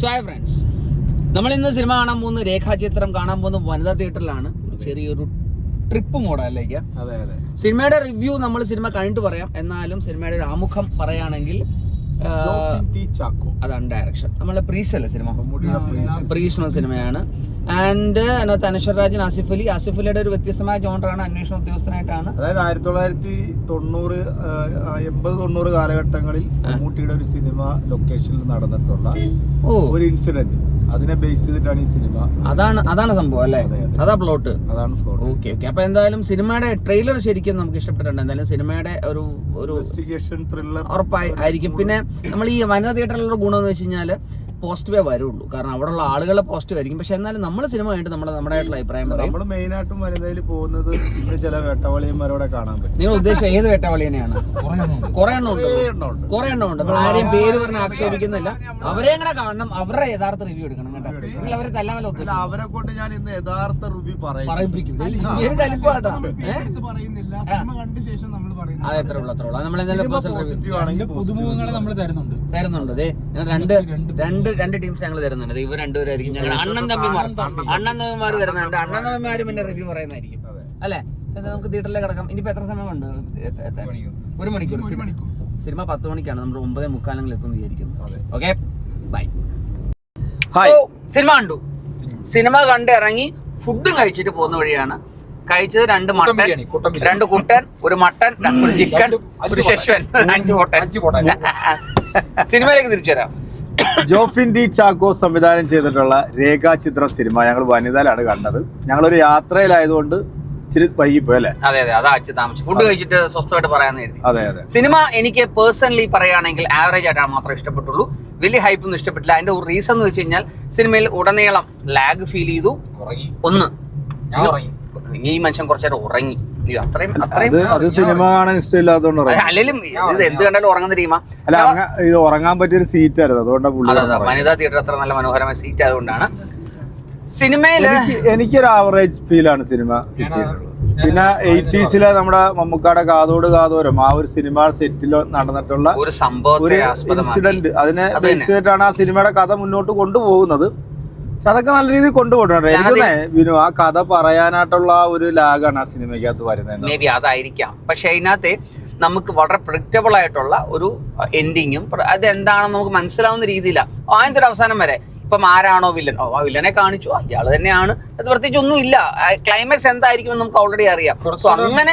So hi friends നമ്മൾ ഇന്ന് cinema കാണാൻ പോകുന്ന രേഖാചിത്രം കാണാൻ പോകുന്ന വനിതാ തിയേറ്ററിലാണ് ചെറിയൊരു ട്രിപ്പ് മോഡലിലേക്ക് സിനിമയുടെ റിവ്യൂ നമ്മൾ സിനിമ കഴിഞ്ഞിട്ട് പറയാം. എന്നാലും സിനിമയുടെ ഒരു ആമുഖം പറയുകയാണെങ്കിൽ അതാണ് ഡയറക്ഷൻ നമ്മളെ പ്രീഷ് അല്ലേ സിനിമ പ്രീഷ്ണ സിനിമയാണ് ആൻഡ് അതിനകത്ത് അനശ്വർ രാജൻ ആസിഫ് അലി. ആസിഫ് അലിയുടെ ഒരു വ്യത്യസ്തമായ ജോണറാണ് അന്വേഷണ ഉദ്യോഗസ്ഥനായിട്ടാണ്. അതായത് ആയിരത്തി തൊള്ളായിരത്തി തൊണ്ണൂറ് എൺപത് തൊണ്ണൂറ് കാലഘട്ടങ്ങളിൽ മമ്മൂട്ടിയുടെ ഒരു സിനിമ ലൊക്കേഷനിൽ നടന്നിട്ടുള്ള ഓ. ഒരു ഇൻസിഡന്റ് അതിനെ ബേസ് ചെയ്തിട്ടാണ് ഈ സിനിമ അതാണ് അതാണ് സംഭവം അല്ലേ? അതെ, പ്ലോട്ട് അതാണ് ഓക്കെ ഓക്കെ അപ്പൊ എന്തായാലും സിനിമയുടെ ട്രെയിലർ ശരിക്കും നമുക്ക് ഇഷ്ടപ്പെട്ടിട്ടുണ്ട്. എന്തായാലും സിനിമയുടെ ഒരു ഒരു ത്രില്ലർ ഉറപ്പായി ആയിരിക്കും. പിന്നെ നമ്മൾ ഈ വനിതാ തിയേറ്ററിലുള്ള ഗുണം എന്ന് വെച്ച് കഴിഞ്ഞാൽ പോസിറ്റീവേ വരുള്ളൂ കാരണം അവിടെയുള്ള ആളുകളെ പോസിറ്റീവ് ആയിരിക്കും. പക്ഷെ എന്നാലും നമ്മൾ സിനിമ കഴിഞ്ഞിട്ട് നമ്മൾ നമ്മുടെ ആയിട്ടുള്ള അഭിപ്രായം പറയും. നമ്മൾ മെയിൻ ആയിട്ടും വനിതയിൽ പോകുന്നത് ഇന്ന് ചില വേട്ടവളിയന്മാരോടെ കാണാൻ പറ്റും. നിങ്ങൾ ഉദ്ദേശിച്ച ഏത് വേട്ടവളിയനെയാണ്? കുറെ എണ്ണം ഉണ്ട്. കുറേ എണ്ണം ഉണ്ട്. നമ്മൾ ആരെയും പേര് പറഞ്ഞ് ആക്ഷേപിക്കുന്നില്ല അവരെ കൂടെ കാണണം. അവരുടെ യഥാർത്ഥ റിവ്യൂ എടുക്കണം കേട്ടോ. നിങ്ങൾ അവരെ തല്ലാമല്ലോ അവരെ കൊണ്ട് ഞാൻ ഇന്ന് യഥാർത്ഥ റിവ്യൂ പറയും. പറയിപ്പിക്കും. കലിപ്പാട്ടോ എടുത്ത് പറയുന്നില്ല. സിനിമ കണ്ട ശേഷം നമ്മൾ പറയുന്നത് അത് എത്ര ഉള്ളു അത്ര ഉള്ളു. നമ്മൾ എന്തായാലും തരുന്നുണ്ട്. തരുന്നുണ്ട്. രണ്ട് രണ്ട് രണ്ട് ടീംസ് ഞങ്ങൾ തരുന്നുണ്ട്. ഇവർ രണ്ടുപേരായിരിക്കും. ഞങ്ങൾ അണ്ണൻ തമ്മിമാർ അണ്ണൻ തമ്മിമാർ വരുന്നുണ്ട് അണ്ണൻ തമ്മിമാരും പിന്നെ റിവ്യൂ പറയുന്നതായിരിക്കും അല്ലെ? അല്ലേ നമുക്ക് തിയേറ്ററിലേക്ക് കിടക്കാം. ഇനിയിപ്പോ എത്ര സമയമുണ്ട്? ഒരു മണിക്കൂർ. സിനിമ- പത്ത് മണിക്കാണ്. നമ്മൾ ഒമ്പത് മുക്കാലങ്ങളിൽ എത്തുമെന്ന് വിചാരിക്കുന്നു. അതെ. ഓക്കെ? ബൈ. ഹായ്. സിനിമ കണ്ടു. സിനിമ കണ്ട് ഇറങ്ങി ഫുഡും കഴിച്ചിട്ട് പോകുന്ന വഴിയാണ്. കഴിച്ചത് രണ്ട് മട്ടൻ. രണ്ട് കുട്ടൻ ഒരു മട്ടൻ ഒരു ചിക്കൻ ഒരു ശശ്വൻ അഞ്ച് പൊട്ടൻ സിനിമയിലേക്ക് തിരിച്ചു വരാം. ജോഫിൻ ഡി ചാക്കോ സംവിധാനം ചെയ്തിട്ടുള്ള രേഖാചിത്രം സിനിമ ഞങ്ങൾ വനിതയിലാണ് കണ്ടത്. ഞങ്ങളൊരു യാത്രയിലായതുകൊണ്ട് ഇച്ചിരി വൈകിപ്പോയി അല്ലേ? അതെ അതെ. അതാ അച്ഛൻ താമസിച്ചു ഫുഡ് കഴിച്ചിട്ട് സ്വസ്ഥമായിട്ട് പറയാന്ന് കരുതി. അതെ അതെ. സിനിമ എനിക്ക് പേഴ്സണലി പറയുകയാണെങ്കിൽ ആവറേജ് ആയിട്ടാണ് മാത്രമേ ഇഷ്ടപ്പെട്ടുള്ളൂ. വലിയ ഹൈപ്പ് ഒന്നും ഇഷ്ടപ്പെട്ടില്ല. അതിന്റെ ഒരു റീസൺ എന്ന് വെച്ച് കഴിഞ്ഞാൽ സിനിമയിൽ ഉടനീളം ലാഗ് ഫീൽ ചെയ്തു. ഒന്ന്. ഈ മനുഷ്യൻ കുറച്ചേരം ഉറങ്ങി. അയ്യോ, അത്രയും അത് അത്രയും സിനിമ കാണാൻ ഇഷ്ടമില്ലാത്തതുകൊണ്ട്. അല്ലെങ്കിലും ഇത് എന്ത് കണ്ടാലും ഉറങ്ങുന്ന ടീമാ അല്ല ഇത് ഉറങ്ങാൻ പറ്റിയൊരു സീറ്റ് ആയിരുന്നു. അതുകൊണ്ടാണ്. വനിതാ തിയേറ്റർ അത്ര നല്ല മനോഹരമായ സീറ്റ് ആയതുകൊണ്ടാണ്. സിനിമയിൽ എനിക്ക് എനിക്കൊരു ആവറേജ് ഫീലാണ് സിനിമ കിട്ടിയിട്ടുള്ളത്. പിന്നെ എയ്റ്റീസിലെ നമ്മുടെ മമ്മൂക്കാടെ കാതോട് കാതോരം ആ ഒരു സിനിമ സെറ്റിൽ നടന്നിട്ടുള്ള ഒരു ഒരു സംഭവത്തെ ആസ്പദമാക്കി. ഇൻസിഡന്റ് അതിനെ ബേസ് ചെയ്തിട്ടാണ് ആ സിനിമയുടെ കഥ മുന്നോട്ട് കൊണ്ടുപോകുന്നത്. പക്ഷെ അതൊക്കെ നല്ല രീതിയിൽ എനിക്ക് വിനു ആ കഥ പറയാനായിട്ടുള്ള ഒരു ലാഗാണ് ആ സിനിമയ്ക്കകത്ത് വരുന്നത്. മേ ബി അതായിരിക്കാം. പക്ഷെ അതിനകത്ത് നമുക്ക് വളരെ പ്രഡിക്റ്റബിൾ ആയിട്ടുള്ള ഒരു എൻഡിങ്ങും അത് എന്താണെന്ന് നമുക്ക് മനസ്സിലാവുന്ന രീതിയിലാണ് ആദ്യത്തെ ഒരു അവസാനം വരെ ഇപ്പം ആരാണോ വില്ലൻ ഓ ആ വില്ലനെ കാണിച്ചു. അയാൾ തന്നെയാണ്. അത് പ്രത്യേകിച്ച് ഒന്നും ഇല്ല. ക്ലൈമാക്സ് എന്തായിരിക്കും നമുക്ക് ഓൾറെഡി അറിയാം. സോ അങ്ങനെ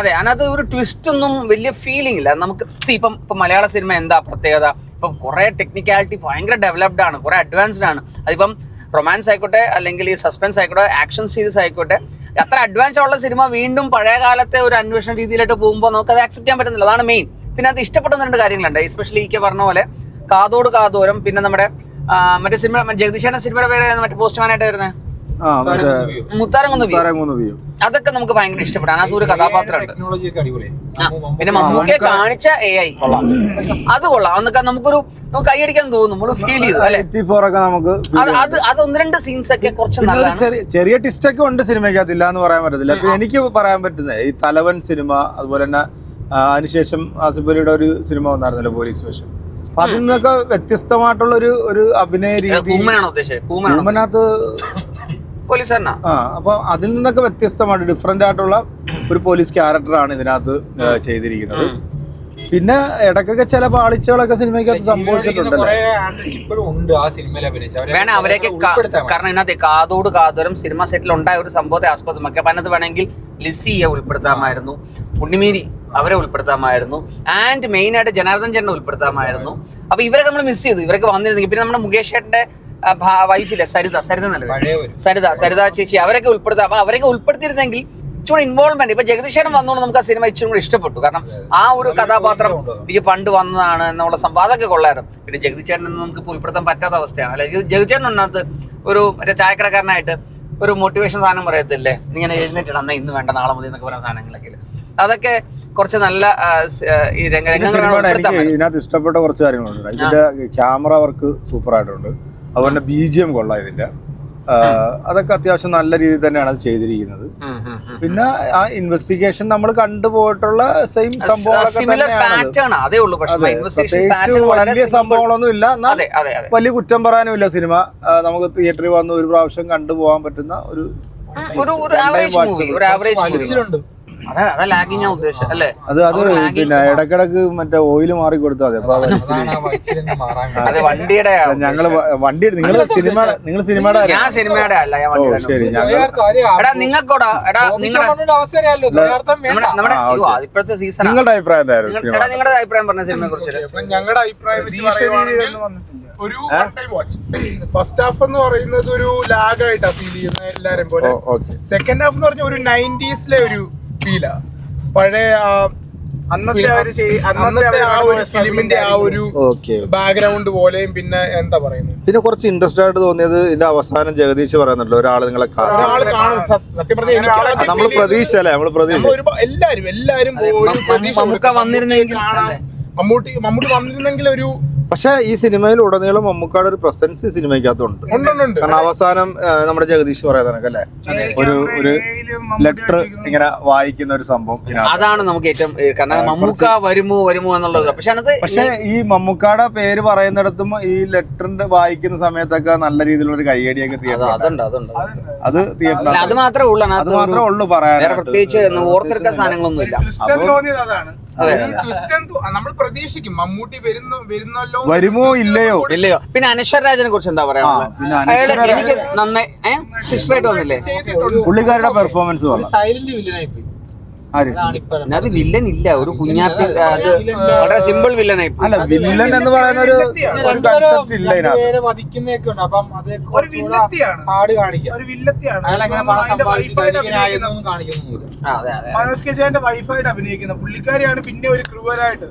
അതെ അതിനകത്ത് ഒരു ട്വിസ്റ്റ് ഒന്നും വലിയ ഫീലിംഗ് ഇല്ല. നമുക്ക് ഇപ്പം ഇപ്പം മലയാള സിനിമ എന്താ പ്രത്യേകത? ഇപ്പം കുറെ ടെക്നിക്കാലിറ്റി ഭയങ്കര ഡെവലപ്ഡ് ആണ്. കുറെ അഡ്വാൻസ്ഡ് ആണ്. അതിപ്പം റൊമാൻസ് ആയിക്കോട്ടെ അല്ലെങ്കിൽ ഈ സസ്പെൻസ് ആയിക്കോട്ടെ ആക്ഷൻ സീരീസ് ആയിക്കോട്ടെ അത്ര അഡ്വാൻസ് ഉള്ള സിനിമ വീണ്ടും പഴയ കാലത്തെ ഒരു അന്വേഷണ രീതിയിലോട്ട് പോകുമ്പോൾ നമുക്ക് അത് ആക്സെപ്റ്റ് ചെയ്യാൻ പറ്റുന്നില്ല. അതാണ് മെയിൻ പിന്നെ അത് ഇഷ്ടപ്പെടുന്ന രണ്ട് കാര്യങ്ങളുണ്ട്. എസ്പെഷ്യലി ഈ പറഞ്ഞ പോലെ കാതോട് കാതോരം പിന്നെ നമ്മുടെ മറ്റേ സിനിമ ജഗദീഷാണ് സിനിമയുടെ പേരായിരുന്നു മറ്റേ പോസ്റ്റ്മാനായിട്ട് വരുന്നത് അതൊക്കെ നമുക്ക് ഭയങ്കര ഇഷ്ടപ്പെടാം. അതൊരു ഒരു കഥാപാത്രമുണ്ട്. ടെക്നോളജി ഒക്കെ അടിപൊളിയായി പിന്നെ മമ്മൂക്കെ കാണിച്ച എ ഐ അത് കൊള്ളാം. എന്നൊക്കെ നമുക്കൊരു നമുക്ക് കൈയടിക്കാൻ തോന്നും. നമ്മൾ ഫീൽ ചെയ്തു അല്ലെ? ഒക്കെ നമുക്ക് അത് അത് ഒന്ന് രണ്ട് സീൻസ് ഒക്കെ കുറച്ച് നല്ലതാണ്. ചെറിയ ടിസ്റ്റ് ഒക്കെ ഉണ്ട് സിനിമയ്ക്കകത്ത് ഇല്ല എന്ന് പറയാൻ പറ്റത്തില്ല. എനിക്ക് പറയാൻ പറ്റുന്നത് ഈ തലവൻ സിനിമ അതുപോലെ തന്നെ അതിനുശേഷം ആസിഫ് അലിയുടെ ഒരു സിനിമ വന്നായിരുന്നല്ലോ പോലീസ് വേഷം. അപ്പൊ അതിൽ നിന്നൊക്കെ വ്യത്യസ്തമായിട്ടുള്ള ഒരു ഒരു അഭിനയ രീതി കൂമനാണോ ഉദ്ദേശിച്ചത്? കൂമനാണോ? ൂമനകത്ത് പോലീസുകാരനാ? ആ അപ്പൊ അതിൽ നിന്നൊക്കെ വ്യത്യസ്തമായിട്ട് ഡിഫറെന്റ് ആയിട്ടുള്ള ഒരു പോലീസ് ക്യാരക്ടറാണ് ഇതിനകത്ത് ചെയ്തിരിക്കുന്നത്. പിന്നെ ഇടക്കൊക്കെ ചില പാളിച്ചകളൊക്കെ സിനിമയ്ക്കകത്ത് സംഭവിച്ചിട്ടുണ്ട് അവരെയൊക്കെ. കാരണം ഇതിനകത്ത് കാതോട് കാതോരം സിനിമ സെറ്റിൽ ഉണ്ടായ ഒരു സംഭവത്തെ ആസ്പദമാക്കി. അപ്പൊ അതിനകത്ത് വേണമെങ്കിൽ ലിസിയെ ഉൾപ്പെടുത്താമായിരുന്നു. ഉണ്ണിമീരി. അവരെ ഉൾപ്പെടുത്താമായിരുന്നു. ആൻഡ് മെയിൻ ആയിട്ട് ജനാർദ്ദൻ ചേട്ടനെ ഉൾപ്പെടുത്താമായിരുന്നു. അപ്പൊ ഇവരൊക്കെ നമ്മൾ മിസ് ചെയ്തു. ഇവരൊക്കെ വന്നിരുന്നെങ്കിൽ പിന്നെ നമ്മുടെ മുകേഷ് ചേട്ടന്റെ വൈഫില്ലേ സരിത സരിത നല്ല സരിത സരിത ചേച്ചി അവരൊക്കെ ഉൾപ്പെടുത്താം. അപ്പൊ അവരൊക്കെ ഉൾപ്പെടുത്തിയിരുന്നെങ്കിൽ ഇച്ചിരി ഇൻവോൾവ്മെന്റ് ഇപ്പൊ ജഗദീശേട്ടൻ വന്നുകൊണ്ട് നമുക്ക് ആ സിനിമ ഇച്ചിരി കൂടി ഇഷ്ടപ്പെട്ടു. കാരണം ആ ഒരു കഥാപാത്രം എനിക്ക് പണ്ട് വന്നതാണ് എന്നുള്ള സംഭവം. അതൊക്കെ കൊള്ളായിരുന്നു. പിന്നെ ജഗദീശേട്ടൻ നമുക്ക് ഇപ്പൊ ഉൾപ്പെടുത്താൻ പറ്റാത്ത അവസ്ഥയാണ്. അല്ലെ? ജഗദീശേട്ടൻ ഒന്നകത്ത് ഒരു മറ്റേ ചായക്കടക്കാരനായിട്ട് ഒരു മോട്ടിവേഷൻ സാധനം പറയത്തില്ലേ? ഇങ്ങനെ എഴുന്നേറ്റ് എന്നാ ഇന്ന് വേണ്ട നാളെ മതി എന്നൊക്കെ പറയുന്ന സാധനങ്ങളൊക്കെ? അതൊക്കെ കുറച്ച് നല്ല എനിക്ക് ഇതിനകത്ത് ഇഷ്ടപ്പെട്ട കുറച്ച് കാര്യങ്ങളുണ്ട്. ഇതിന്റെ ക്യാമറ വർക്ക് സൂപ്പർ ആയിട്ടുണ്ട് അതുപോലെ ബി ജി എം കൊള്ളാം ഇതിന്റെ. അതൊക്കെ അത്യാവശ്യം നല്ല രീതിയിൽ തന്നെയാണ് അത് ചെയ്തിരിക്കുന്നത്. പിന്നെ ആ ഇൻവെസ്റ്റിഗേഷൻ നമ്മൾ കണ്ടുപോയിട്ടുള്ള സെയിം സംഭവങ്ങളൊക്കെ തന്നെയാണ് പ്രത്യേകിച്ച് വലിയ സംഭവങ്ങളൊന്നും ഇല്ല. എന്നാൽ വലിയ കുറ്റം പറയാനും ഇല്ല സിനിമ നമുക്ക് തിയേറ്ററിൽ വന്ന് ഒരു പ്രാവശ്യം കണ്ടുപോകാൻ പറ്റുന്ന ഒരു ഒരു ആവറേജ് മൂവി ഒരു ആവറേജ് മൂവി അതാ അതാ പിന്നെ ഇടക്കിടക്ക് മറ്റേ ഓയിൽ മാറി കൊടുത്താൽ മതി. വണ്ടിയുടെ ഞങ്ങൾ വണ്ടി നിങ്ങൾ സിനിമ നിങ്ങൾ സിനിമയുടെ ഞാൻ? സിനിമയുടെ അല്ല ഞാൻ ഇപ്പോഴത്തെ സീസൺ നിങ്ങളുടെ അഭിപ്രായം എന്തായിരുന്നു സിനിമ എടാ നിങ്ങളുടെ അഭിപ്രായം പറഞ്ഞ സിനിമയെ കുറിച്ച് ഞങ്ങളുടെ അഭിപ്രായം ഒരു വാച്ച് ഫസ്റ്റ് ഹാഫ് എന്ന് പറയുന്നത് ഒരു ലാഗായിട്ടാണ് ഫീൽ ചെയ്യുന്ന എല്ലാരും പോലെ. സെക്കൻഡ് ഹാഫ് എന്ന് പറഞ്ഞ ഒരു നയന്റീസിലെ ഒരു ഫീലാ പഴയ ആ അന്നത്തെ ആ ഒരു ചെയ്- അന്നത്തെ ആ ഒരു ഫിലിമിന്റെ ആ ഒരു ഓക്കെ ബാക്ക്ഗ്രൗണ്ട് പോലെയും പിന്നെ എന്താ പറയുന്നത് പിന്നെ കുറച്ച് ഇൻട്രസ്റ്റ് ആയിട്ട് തോന്നിയത് ഇതിന്റെ അവസാനം ജഗദീഷ് പറയുന്നുണ്ട് ഒരാൾ നിങ്ങളെ കാണും സത്യം- സത്യം പറഞ്ഞാൽ എനിക്ക് ആ, ആദ്യം നമ്മൾ feel ചെയ്തത് പ്രതീക്ഷ അല്ലേ നമ്മൾ പ്രതീക്ഷ നമ്മൾ ഒരുപാ- എല്ലാരും എല്ലാരും അതെ, ഒരു മം- പ്രതീക്ഷ മമ്മൂക്ക കൊടുക്കും. വന്നിരുന്നെങ്കിൽ കാണാം. മമ്മൂട്ടി മമ്മൂട്ടി വന്നിരുന്നെങ്കിൽ ഒരു പക്ഷെ ഈ സിനിമയിൽ ഉടനീളം മമ്മൂക്കാട് ഒരു പ്രസൻസ് ഈ സിനിമയ്ക്കകത്തുണ്ട്. കാരണം അവസാനം നമ്മുടെ ജഗദീഷ് പറയുന്നതൊക്കെ അല്ലേ ഒരു ഒരു ലെറ്റർ ഇങ്ങനെ വായിക്കുന്ന ഒരു സംഭവം അതാണ് നമുക്ക് ഏറ്റവും കാരണം മമ്മൂക്ക വരുമോ വരുമോ എന്നുള്ളത്. പക്ഷെ ഈ മമ്മൂക്കാടെ പേര് പറയുന്നിടത്തും ഈ ലെറ്ററിന്റെ വായിക്കുന്ന സമയത്തൊക്കെ നല്ല രീതിയിലുള്ള ഒരു കൈയടിയൊക്കെ അതുണ്ട് അതുണ്ട്. അത് അല്ല, തിയേറ്ററിൽ അത് മാത്രമേ ഉള്ളൂ അത് മാത്രമേ ഉള്ളൂ വേറെ പറയാൻ പ്രത്യേകിച്ച് ഓർത്തെടുക്കാൻ സാധനങ്ങളൊന്നും ഇല്ല. നമ്മൾ പ്രതീക്ഷിക്കും മമ്മൂട്ടി വരുന്നു വരുന്നല്ലോ വരുമോ ഇല്ലയോ? ഇല്ലയോ? പിന്നെ അനശ്വർ രാജനെ കുറിച്ച് എന്താ പറയാ? എനിക്ക് നന്നായി സിസ്റ്ററായിട്ട് വന്നില്ലേ? പുള്ളിക്കാരുടെ പെർഫോമൻസ് സൈലന്റ് വില്ലനായി പോയി ആര്? അത് വില്ലൻ ഇല്ല. ഒരു കുഞ്ഞാപ്പി അത് വളരെ സിമ്പിൾ വില്ലനായി അല്ല വില്ലൻ എന്ന് പറയുന്ന ഒരു കൺസെപ്റ്റ് ഇല്ല വധിക്കുന്നൊക്കെ ഉണ്ട്. അപ്പം അത് ഒരു വില്ലത്തിയാണ്. പാട് കാണിക്കുക ഒരു വില്ലത്തിയാണ്. അയാൾ എങ്ങനെ പണം സമ്പാദിച്ചു കാണിക്കുന്നില്ല. അതെ അതെ മനോജ് കെ ജയന്റെ വൈഫായിട്ട് അഭിനയിക്കുന്ന പുള്ളിക്കാരിയാണ് പിന്നെ ഒരു ക്രൂവലായിട്ട്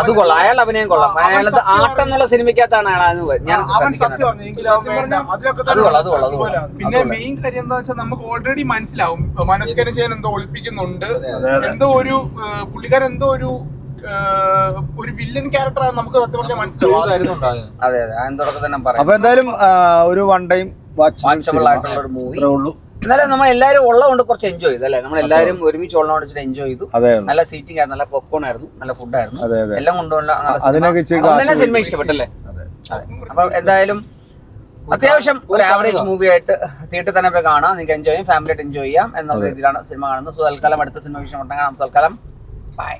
അത് കൊള്ളാം. അയാൾ അഭിനയം കൊള്ളാം. അയാളത് ആട്ടം എന്നുള്ള സിനിമയ്ക്കകത്താണ് അയാൾ അത് ഞാൻ. പിന്നെ മെയിൻ കാര്യം എന്താ വെച്ചാൽ നമുക്ക് ഓൾറെഡി മനസ്സിലാവും. മനോജ് കെ എന്തോ ഒളിപ്പിക്കുന്നുണ്ട്. എന്തോ ഒരു പുള്ളിക്കാരൻ എന്തോ ഒരു ഒരു വില്ലൻ ക്യാരക്ടറാണ് നമുക്ക് സത്യം പറഞ്ഞാൽ മനസ്സിലാവും. അതെ അതെ. അതിന് തുടക്കം തന്നെ പറയാം. അപ്പൊ എന്തായാലും ഒരു വൺ ടൈം വാച്ച് വാച്ചബിൾ ആയിട്ടുള്ള ഒരു മൂവി ഉള്ളൂ. എന്നാലും നമ്മൾ എല്ലാവരും ഉള്ളതുകൊണ്ട് കുറച്ച് എൻജോയ് ചെയ്തു അല്ലേ? നമ്മൾ എല്ലാവരും ഒരുമിച്ച് ഉള്ളതുകൊണ്ട് വെച്ചിട്ട് എൻജോയ് ചെയ്തു. നല്ല സീറ്റിംഗ് ആയിരുന്നു നല്ല പോപ്കോൺ ആയിരുന്നു നല്ല ഫുഡായിരുന്നു അതെ അതെ. എല്ലാം കൊണ്ടുള്ള സിനിമ ഇഷ്ടപ്പെട്ടല്ലേ അപ്പൊ എന്തായാലും അത്യാവശ്യം ഒരു ആവറേജ് മൂവി ആയിട്ട് തിയേറ്ററിൽ തന്നെ പോയി കാണാം. നിങ്ങൾക്ക് എൻജോയ് ചെയ്യാം. ഫാമിലി ആയിട്ട് എൻജോയ് ചെയ്യാം. എന്നുള്ള രീതിയിലാണ് സിനിമ കാണുന്നത്. സോ തൽക്കാലം അടുത്ത സിനിമ വിഷയം കാണാം. തൽക്കാലം ബൈ